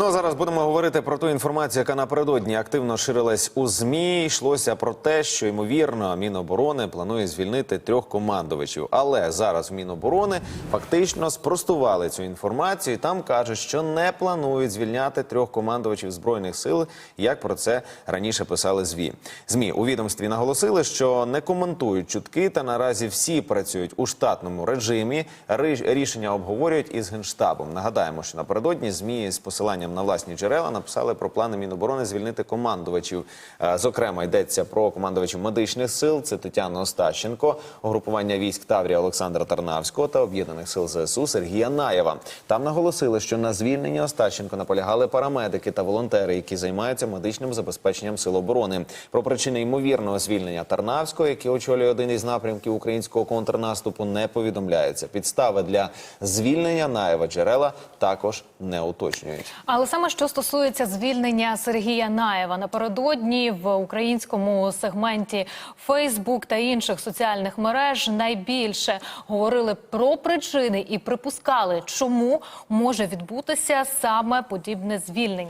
Ну а зараз будемо говорити про ту інформацію, яка напередодні активно ширилась у змі. Йшлося про те, що ймовірно Міноборони планує звільнити трьох командувачів. Але зараз Міноборони фактично спростували цю інформацію. Там кажуть, що не планують звільняти трьох командувачів збройних сил, як про це раніше писали ЗВІ. ЗМІ у відомстві наголосили, що не коментують чутки, та наразі всі працюють у штатному режимі. Рішення обговорюють із генштабом. Нагадаємо, що напередодні змі з посиланням на власні джерела написали про плани Міноборони звільнити командувачів. Е, Зокрема, йдеться про командувачів медичних сил. Це Тетяна Остащенко, угрупування військ Таврія Олександра Тарнавського та об'єднаних сил ЗСУ Сергія Наєва. Там наголосили, що на звільненні Остащенко наполягали парамедики та волонтери, які займаються медичним забезпеченням сил оборони. Про причини ймовірного звільнення Тарнавського, який очолює один із напрямків українського контрнаступу, не повідомляється. Підстави для звільнення Наєва джерела також не уточнюють. Але саме що стосується звільнення Сергія Наєва напередодні в українському сегменті Фейсбук та інших соціальних мереж найбільше говорили про причини і припускали, чому може відбутися саме подібне звільнення.